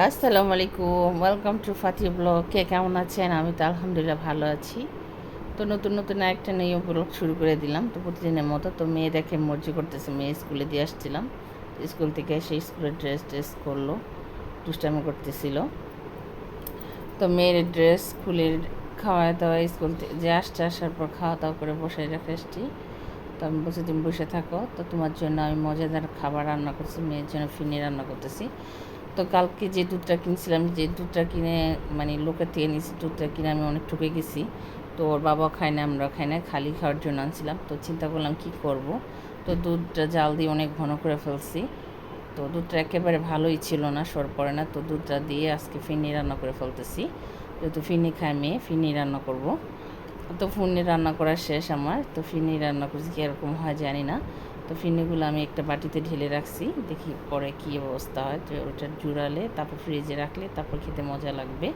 আসসালামু আলাইকুম welcome to Fati blog কে কেমন আছেন? আমি তো আলহামদুলিল্লাহ ভালো আছি। তো নতুন নতুন একটা নিয়ে ব্লগ শুরু করে দিলাম। তো প্রতিদিনের মতো তো মেয়ে দেখে মর্জি করতেছে, মেয়ে স্কুলে দিয়ে আসছিলাম। স্কুল থেকে এসে স্কুলের ড্রেস ট্রেস করল, দুষ্টামি করতেছিল। তো মেয়ের ড্রেস খুলে খাওয়া দাওয়া স্কুল থেকে যে আসছে, আসার পর খাওয়া দাওয়া করে বসে রেখে এসছি তো আমি বসে তুমি বসে থাকো। তো তোমার জন্য আমি মজাদার খাবার রান্না করছি, মেয়ের জন্য ফিনি রান্না করতেছি। তো কালকে যে দুধটা কিনছিলাম, যে দুধটা কিনে মানে লোকের থেকে নিয়েছি, দুধটা কিনে আমি অনেক ঠকে গেছি। তো ওর বাবা খায় না আমরা খাই না, খালি খাওয়ার জন্য আনছিলাম। তো চিন্তা করলাম কি করব? তো দুধটা জাল দিয়ে অনেক ঘন করে ফেলছি। তো দুধটা একেবারে ভালোই ছিল না, সর পড়ে না। তো দুধটা দিয়ে আজকে ফিনি রান্না করে ফেলতেছি। যেহেতু ফিনি খায় মেয়ে, ফিনি রান্না করব। তো ফিনি রান্না করা শেষ আমার। তো ফিনি রান্না করছি কীরকম হয় জানি না। তো ফিনিগুলো আমি একটা বাটিতে ঢেলে রাখছি। দেখি পরে কী অবস্থা হয়। তো ওটা জুড়ালে, তারপর ফ্রিজে রাখলে তারপর খেতে মজা লাগবে।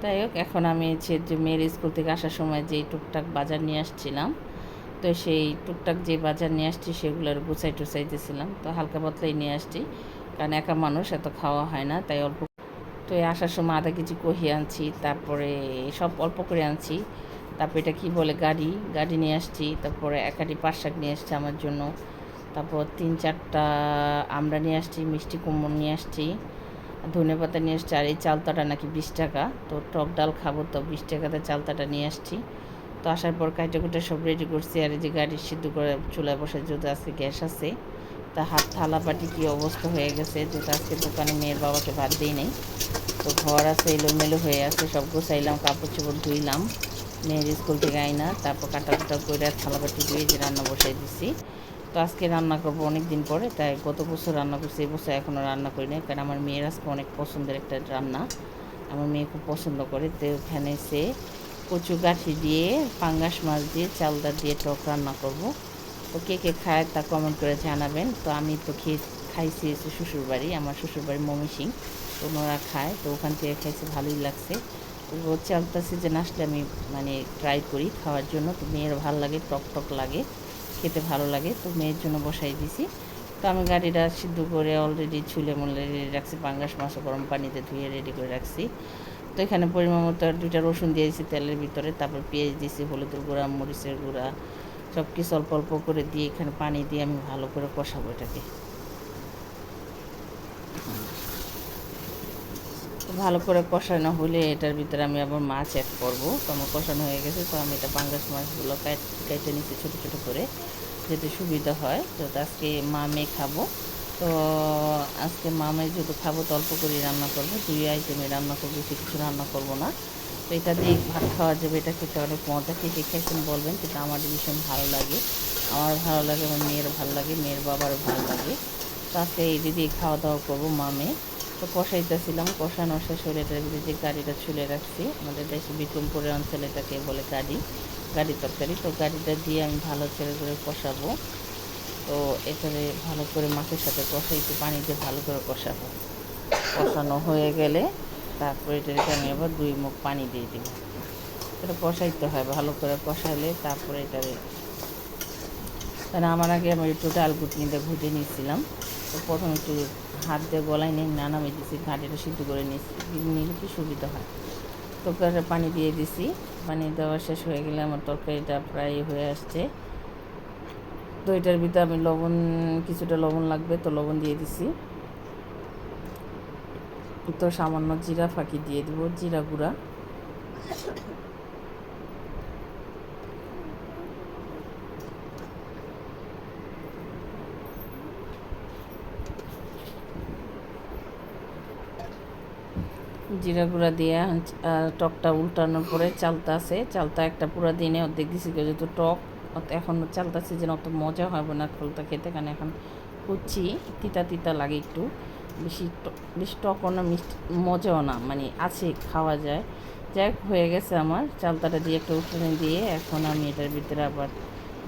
তাই হোক, এখন আমি যে মেয়ের স্কুল থেকে আসার সময় যেই টুকটাক বাজার নিয়ে আসছিলাম, তো সেই টুকটাক যে বাজার নিয়ে আসছি সেগুলোর গুছাই টুচাইতেছিলাম তো হালকা পাতলাই নিয়ে আসছি, কারণ একা মানুষ, এত খাওয়া হয় না, তাই অল্প তো আসার সময় আধা কেজি কহি আনছি, তারপরে সব অল্প করে আনছি। তারপর এটা কী বলে, গাড়ি গাড়ি নিয়ে আসছি, তারপরে একাটি পাট শাক নিয়ে আসছি আমার জন্য, তারপর তিন চারটা আমরা নিয়ে আসছি, মিষ্টি কুমড়ো নিয়ে আসছি, ধনে পাতা নিয়ে আসছি, আর এই চালতাটা নাকি বিশ টাকা, তো টক ডাল খাব তো বিশ টাকাতে চালতাটা নিয়ে আসছি, তো আসার পর কাইটে কুটে সব রেডি করছি, আর এই যে গাড়ি সিদ্ধ করে চুলায় বসে যদি আজকে গ্যাস আছে, তা হাত থালা পাটি কী অবস্থা হয়ে গেছে যেটা আজকে দোকানে মেয়ের বাবাকে ভাত দিই নেই, তো ঘর আছে, এলোমেলো হয়ে আছে, সব গোছাইলাম কাপড় চোপড় ধুইলাম মেয়ের স্কুল থেকে আইনা, তারপর কাটা কাটা করে থালা বাটি ধুয়ে যে রান্না বসাই দিছি। তো আজকে রান্না করব অনেক দিন পরে, তাই গত বছর রান্না করছি এবছর এখনও রান্না করি না কারণ আমার মেয়ের আজকে অনেক পছন্দের একটা রান্না। আমার মেয়ে খুব পছন্দ করে, তো ওখানে সে কচু গাঠি দিয়ে, পাঙ্গাস মাছ দিয়ে চালদা দিয়ে টক রান্না করব। তো কে কে খায় তা কমেন্ট করে জানাবেন। তো আমি তো খেয়ে খাইছি এসে শ্বশুরবাড়ি, আমার শ্বশুরবাড়ি মমি সিং, তো ওনারা খায়, তো ওখান থেকে খাইছে, ভালোই লাগছে। তো চালতা সিজন আসলে আমি মানে ট্রাই করি খাওয়ার জন্য। তো মেয়ের ভালো লাগে, টক টক লাগে, খেতে ভালো লাগে। তো মেয়ের জন্য বসাই দিছি। তো আমি গাড়িটা সিদ্ধ করে অলরেডি ছুলে মুলে রেডি রাখছি, পাঙ্গাস মাছও গরম পানিতে ধুয়ে রেডি করে রাখছি। তো এখানে পরিমাণ মতো দুইটা রসুন দিয়ে দিয়েছি তেলের ভিতরে, তারপর পেঁয়াজ দিয়েছি, হলুদের গুঁড়া, মরিচের গুঁড়া। সব কিছু অল্প অল্প করে দিয়ে এখানে পানি দিয়ে আমি ভালো করে কষাবো এটাকে। ভালো করে কষানো হলে এটার ভিতরে আমি আবার মাছ অ্যাড করব। তো আমার কষানো হয়ে গেছে, তো আমি এটা পাঙ্গাস মাছগুলো কেটে নিচ্ছি ছোটো ছোটো করে, যাতে সুবিধা হয়। তো আজকে মামে খাব। তো আজকে মামে যেহেতু খাব, তো অল্প করে রান্না করব। দুই আইটেমে রান্না করব কিছু রান্না করব না। তো এটা দিয়ে ভাত খাওয়া যাবে, এটা খেতে অনেক মজা। খেতে খাইছেন বলবেন, কিন্তু আমার ভীষণ ভালো লাগে। আমার ভালো লাগে, আমার মেয়ের ভালো লাগে, মেয়ের বাবারও ভালো লাগে। তো আজকে এই দিদি খাওয়া দাওয়া করব মামে। তো কষাইতেছিলাম, কষানো শেষ হলে এটার ভিতরে যে গাড়িটা ছুলে রাখছি, আমাদের দেশে বিক্রমপুরের অঞ্চলে এটাকে বলে গাড়ি গাড়ি তরকারি। তো গাড়িটা দিয়ে আমি ভালো ছেড়ে করে কষাবো। তো এটারে ভালো করে মাছের সাথে কষাইতে পানি দিয়ে ভালো করে কষাবো। কষানো হয়ে গেলে তারপরে এটাকে আমি আবার দুই মুখ পানি দিয়ে দিব। এটা কষাইতে হয়, ভালো করে কষাইলে তারপরে এটারে কারণ আমার আগে আমি একটু ডাল গুটনিতে ভুজে নিয়েছিলাম। তো প্রথমে একটু হাত দিয়ে গলায় নিয়ে নানামে দিছি, ঘাটিটা সিদ্ধ করে নিয়েছি নিলে কি সুবিধা হয়। তরকারিটা পানি দিয়ে দিছি, পানি দেওয়া শেষ হয়ে গেলে আমার তরকারিটা প্রায় হয়ে আসছে। তো এটার ভিতরে আমি লবণ, কিছুটা লবণ লাগবে তো লবণ দিয়ে দিছি। তো সামান্য জিরা ফাঁকি দিয়ে দিব, জিরা গুঁড়া। জিরা গুঁড়া দিয়ে টকটা উল্টানোর পরে চালতা আছে। চালতা একটা পুরা দিনে অর্ধেক দিছি যেহেতু টক এখন চালতা সিজন অত মজা হবে না খোলতা খেতে, কারণ এখন কুচি, তিতা তিতা লাগে একটু। বেশি বেশি টকও না, মিষ্টি, মজাও না মানে আছে, খাওয়া যায়। যাই হয়ে গেছে আমার। চালতাটা দিয়ে একটা উঠোনে দিয়ে এখন আমি এটার ভিতরে আবার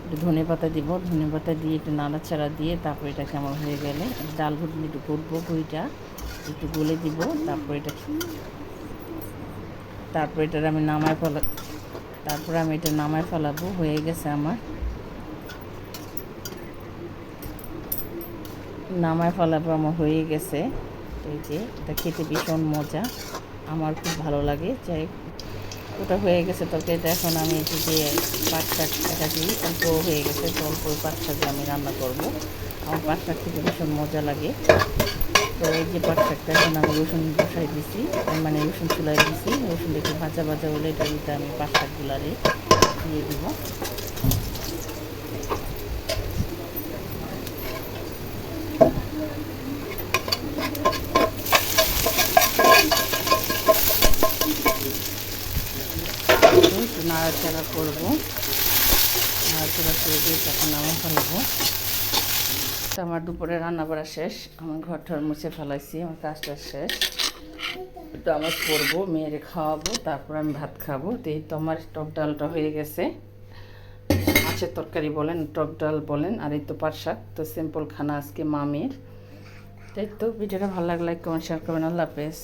একটু ধনে পাতা দিব। ধনে পাতা দিয়ে একটু নাড়াচাড়া দিয়ে তারপর এটাকে আমার হয়ে গেলে ডাল ঘুটনি একটু ঘুটবো ঘুইটা একটু গলে দিব, তারপর এটা তারপর এটার আমি নামায় ফেলা তারপর আমি এটা নামায় ফেলাবো, হয়ে গেছে আমার। নামায় ফেলাবো আমার হয়ে গেছে। এই যে, এটা খেতে ভীষণ মজা। আমার খুব ভালো লাগে। যাই ওটা হয়ে গেছে তরকারিটা। এখন আমি এই যে পাট শাক এটা দিই, অল্প হয়ে গেছে, তো অল্প ওই পাট শাক দিয়ে আমি রান্না করব। আমার পাট শাক খেতে ভীষণ মজা লাগে। তো এই যে পাট এখন আমি রসুন বসাই দিছি মানে রসুন চুলাই দিছি, রসুন একটু ভাজা ভাজা হলে এটা দিতে আমি শাকগুলারে দিয়ে দিব। নাড়াচাড়া করব। নাড়াচাড়া করে দিয়ে তখন নামা ফেলাবো তো আমার দুপুরে রান্না করা শেষ, আমার ঘর ঠর মুছে ফেলাইছি, আমার কাজটা শেষ। তো আমার করব, মেয়েরে খাওয়াবো, তারপর আমি ভাত খাব। তো এই তো আমার টক ডালটা হয়ে গেছে। মাছের তরকারি বলেন, টক ডাল বলেন, আর এই তো পাট শাক। তো সিম্পল খানা আজকে মামির। তাই তো, ভিডিওটা ভালো লাগলে কমেন্ট শেয়ার করবেন। আল্লাহ হাফেজ।